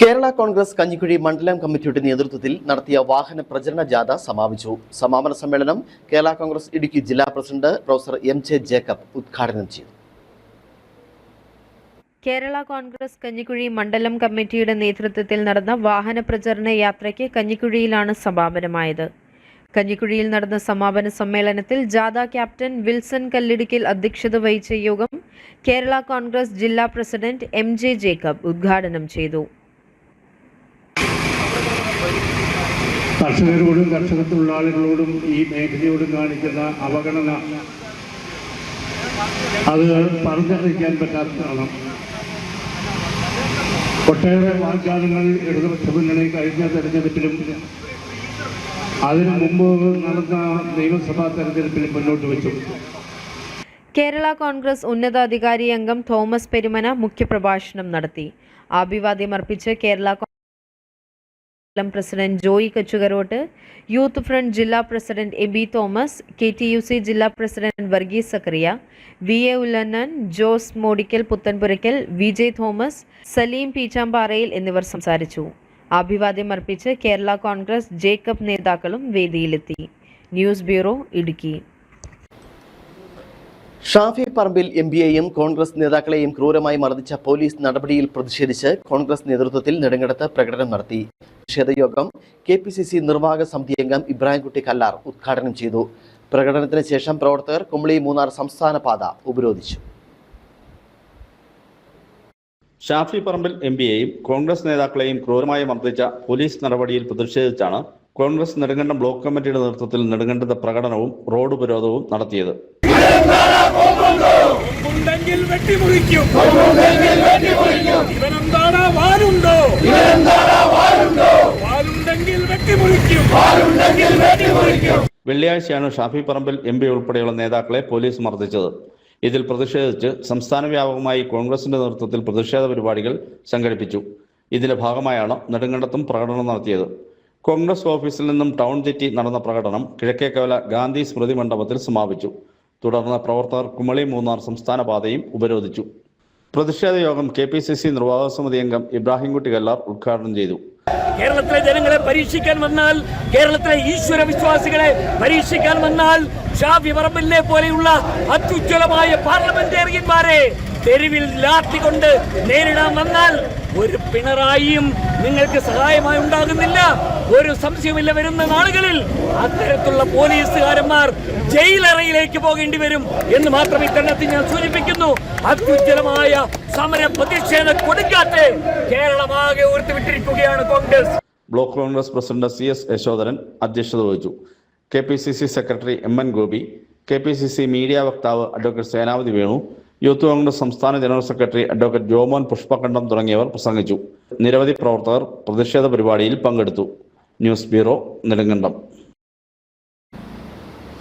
കേരള കോൺഗ്രസ് കഞ്ഞിക്കുഴി മണ്ഡലം കമ്മിറ്റിയുടെ നേതൃത്വത്തിൽ നടത്തിയ വാഹന പ്രചരണ ജാഥ സമാപിച്ചു. സമാപന സമ്മേളനം കേരള കോൺഗ്രസ് ഇടുക്കി ജില്ലാ president professor M J Jacob ഉദ്ഘാടനം ചെയ്തു. കേരള കോൺഗ്രസ് കഞ്ഞിക്കുഴി മണ്ഡലം കമ്മിറ്റിയുടെ നേതൃത്വത്തിൽ നടന്ന വാഹന പ്രചരണ യാത്രയ്ക്ക് കഞ്ഞിക്കുഴിയിലാണ് സമാപനമായത്. കഞ്ഞിക്കുഴിയിൽ നടന്ന സമാപന സമ്മേളനത്തിൽ ജാഥ ക്യാപ്റ്റൻ വിൽസൺ കല്ലിടുക്കിൽ അധ്യക്ഷത വഹിച്ച യോഗം കേരള കോൺഗ്രസ് ജില്ലാ പ്രസിഡന്റ് എം ജെ ജേക്കബ് ഉദ്ഘാടനം ചെയ്തു. കർഷകരോടും കർഷക തൊഴിലാളികളോടും ഈ മേഖലയോടും കാണിക്കുന്ന അവഗണന അത് പറഞ്ഞറിയിക്കാൻ പറ്റാത്തതാണ് ഒട്ടേറെ വാഗ്ദാനങ്ങൾ ഇടതുപക്ഷ മുന്നണി കഴിഞ്ഞ തെരഞ്ഞെടുപ്പിലും അതിനു മുമ്പ് നടന്ന നിയമസഭാ തെരഞ്ഞെടുപ്പിലും മുന്നോട്ട് വെച്ചു. കേരള കോൺഗ്രസ് ഉന്നതാധികാരി അംഗം തോമസ് പെരുമന മുഖ്യപ്രഭാഷണം നടത്തി. അഭിവാദ്യം അർപ്പിച്ച് കേരള മണ്ഡലം president Joy Kachukarott youth front ജില്ലാ president A B Thomas K T U C ജില്ലാ president Varghese Zachariah V A Ullannan Jose Modickal Puthenpurackal V J Thomas Saleem പീച്ചാമ്പാറയിൽ എന്നിവർ സംസാരിച്ചു. അഭിവാദ്യം അർപ്പിച്ച് കേരള കോൺഗ്രസ് ജേക്കബ് നേതാക്കളും വേദിയിലെത്തി. News bureau Idukki. Shafi Parambil M പിയെയും Congress നേതാക്കളെയും ക്രൂരമായി മർദ്ദിച്ച പോലീസ് നടപടിയിൽ പ്രതിഷേധിച്ച് കോൺഗ്രസ് നേതൃത്വത്തിൽ നെടുങ്കടത്ത് പ്രകടനം നടത്തി. പ്രതിഷേധയോഗം കെ പി സി സി നിർവാഹക സമിതി അംഗം ഇബ്രാഹിംകുട്ടി കല്ലാർ ഉദ്ഘാടനം ചെയ്തു. പ്രകടനത്തിന് ശേഷം പ്രവർത്തകർ കുമളി മൂന്നാർ സംസ്ഥാന പാത ഉപരോധിച്ചു. ഷാഫി പറമ്പിൽ എം പിയെയും കോൺഗ്രസ് നേതാക്കളെയും ക്രൂരമായി മർദ്ദിച്ച പോലീസ് നടപടിയിൽ പ്രതിഷേധിച്ചാണ് കോൺഗ്രസ് നെടുങ്കണ്ടം ബ്ലോക്ക് കമ്മിറ്റിയുടെ നേതൃത്വത്തിൽ നെടുങ്കണ്ടത്തെ പ്രകടനവും റോഡ് ഉപരോധവും നടത്തിയത്. ഉണ്ടെങ്കിൽ വെട്ടിമുറിക്കും. ഇവനെന്താണ് വാലുണ്ടോ? വാലുണ്ടെങ്കിൽ വെട്ടിമുറിക്കും. വെള്ളിയാഴ്ചയാണ് ഷാഫി പറമ്പിൽ എം പി ഉൾപ്പെടെയുള്ള നേതാക്കളെ പോലീസ് മർദ്ദിച്ചത്. ഇതിൽ പ്രതിഷേധിച്ച് സംസ്ഥാന വ്യാപകമായി കോൺഗ്രസിന്റെ നേതൃത്വത്തിൽ പ്രതിഷേധ പരിപാടികൾ സംഘടിപ്പിച്ചു. ഇതിന്റെ ഭാഗമായാണ് നെടുങ്കണ്ടത്തും പ്രകടനം നടത്തിയത്. കോൺഗ്രസ് ഓഫീസിൽ നിന്നും ടൗൺ തെറ്റി നടന്ന പ്രകടനം കിഴക്കേക്കവല ഗാന്ധി സ്മൃതി മണ്ഡപത്തിൽ സമാപിച്ചു. തുടർന്ന് പ്രവർത്തകർ കുമളി മൂന്നാർ സംസ്ഥാന പാതയും ഉപരോധിച്ചു. പ്രതിഷേധ യോഗം കെ പി സി സി നിർവാഹക സമിതി അംഗം ഇബ്രാഹിംകുട്ടി കല്ലാർ ഉദ്ഘാടനം ചെയ്തു. കേരളത്തിലെ ജനങ്ങളെ പരീക്ഷിക്കാൻ വന്നാൽ കേരളത്തിലെ ഈശ്വര വിശ്വാസികളെ പരീക്ഷിക്കാൻ വന്നാൽ ഷാഫി പറമ്പിലെ പോലെയുള്ള അത്യുജ്വലമായ പാർലമെന്റേറിയന്മാരെ തെരുവിൽ ലാത്തി കൊണ്ട് നേരിടാൻ വന്നാൽ ഒരു പിണറായിയും നിങ്ങൾക്ക് സഹായമായി ഉണ്ടാകുന്നില്ല. ഒരു സംശയമില്ല വരുന്ന നാളുകളിൽ അത്തരത്തിലുള്ള പോലീസുകാരന്മാർ ജയിലറയിലേക്ക് പോകേണ്ടി വരും എന്ന് മാത്രം ഇത്തരണത്തിൽ ഞാൻ സൂചിപ്പിക്കുന്നു. അത്യുജ്വലമായ സമര പ്രതിഷേധ കൊടുക്കാത്ത കേരളമാകെ ഉയർത്തിവിട്ടിരിക്കുകയാണ് Congress. Block Congress president C S Yashodharan അധ്യക്ഷത വഹിച്ചു. K P C C secretary M N Gopi K P C C media വക്താവ് അഡ്വക്കേറ്റ് സേനാപതി വേണു യൂത്ത് കോൺഗ്രസ് സംസ്ഥാന general secretary advocate Jomon Pushpakandam തുടങ്ങിയവർ പ്രസംഗിച്ചു. നിരവധി പ്രവർത്തകർ പ്രതിഷേധ പരിപാടിയിൽ പങ്കെടുത്തു. News bureau Nedumkandam.